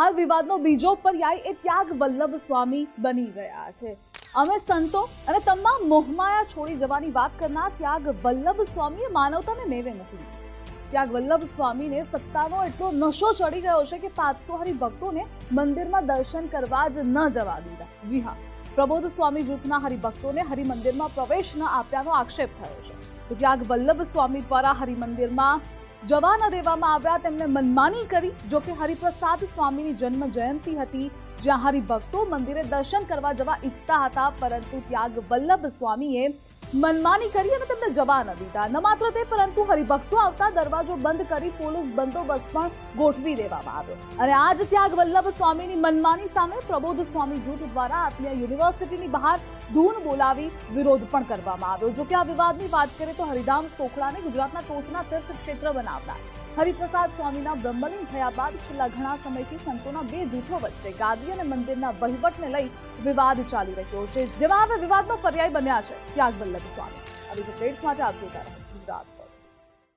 હાલ વિવાદનો બીજો પર્યાય એ ત્યાગ વલ્લભ સ્વામી બની ગયા છે. અમે સંતો અને તમામ મોહમાયા છોડી જવાની વાત કરનાર ત્યાગ વલ્લભ સ્વામીએ માનવતાને નેવે મૂકી ત્યાગ વલ્લભ સ્વામીને સત્તાનો એટલો નશો ચડી ગયો છે કે પાંચસો હરિભક્તોને મંદિરમાં દર્શન કરવા જ ન જવા દીધા. જી હા, પ્રબોધ સ્વામી જૂથના હરિભક્તોને હરિમંદિરમાં પ્રવેશ ન આપ્યાનો આક્ષેપ થયો છે. ત્યાગ વલ્લભ સ્વામી દ્વારા હરિમંદિરમાં જવા ન દેવામાં આવ્યા, તેમણે મનમાની કરી, જો કે હરિપ્રસાદ સ્વામીની જન્મ જયંતિ હતી, જ્યાં હરિભક્તો મંદિરે દર્શન કરવા જવા ઈચ્છતા હતા, પરંતુ ત્યાગ વલ્લભ સ્વામીએ મનમાની કરી અને તેમને જવા ન દીધા. ન માત્ર તે, પરંતુ હરિભક્તો આવતા દરવાજો બંધ કરી પોલીસ બંદોબસ્ત પણ ગોઠવી દેવામાં આવ્યો. અને આજ ત્યાગ વલ્લભ સ્વામીની મનમાની સામે પ્રબોધ સ્વામી જૂથ દ્વારા આત્મીય યુનિવર્સિટીની બહાર ધૂન બોલાવી વિરોધ પણ કરવામાં આવ્યો. જો કે આ વિવાદની વાત કરીએ તો હરિધામ સોખલાને ગુજરાતના ટોચના તીર્થ ક્ષેત્ર બનાવનાર હરિપ્રસાદ સ્વામીના બ્રહ્મલીન થયા બાદ છેલ્લા ઘણા સમયથી સંતોના બે જૂથો વચ્ચે ગાદી અને મંદિરના વહીવટને લઈ વિવાદ ચાલી રહ્યો છે. જેમાં હવે વિવાદનો પર્યાય બન્યા છે. ત્યાગ વલ્લભ સ્વામી. આવી અપડેટ્સ માટે આપ જોતા ગુજરાત.